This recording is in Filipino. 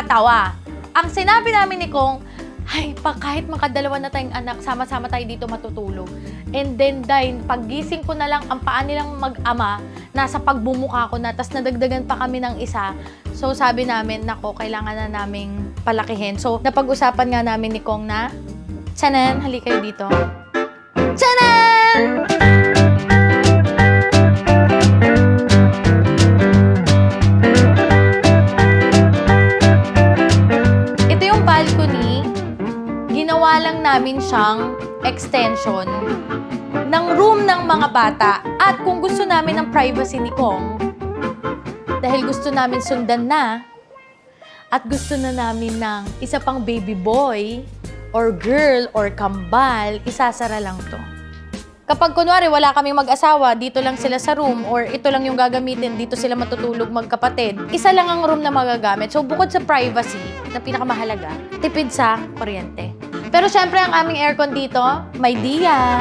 nakakatawa. Ang sinabi namin ni Kong, ay, pa, kahit makadalawa na tayong anak, sama-sama tayo dito matutulog. And then, dahil paggising ko na lang, ang paa nilang mag-ama, nasa pagbumuka ko na, tas nadagdagan pa kami ng isa. So, sabi namin, nako, kailangan na naming palakihin. So, napag-usapan nga namin ni Kong na, Chanan, hali kayo dito. Balcony. Ginawa lang namin siyang extension ng room ng mga bata. At kung gusto namin ng privacy ni Kong, dahil gusto namin sundan na, at gusto na namin ng isa pang baby boy, or girl, or kambal, isasara lang to. Kapag kunwari wala kaming mag-asawa, dito lang sila sa room or ito lang yung gagamitin, dito sila matutulog magkapatid, isa lang ang room na magagamit. So bukod sa privacy, na pinakamahalaga, tipid sa kuryente. Pero syempre ang aming aircon dito, may diya.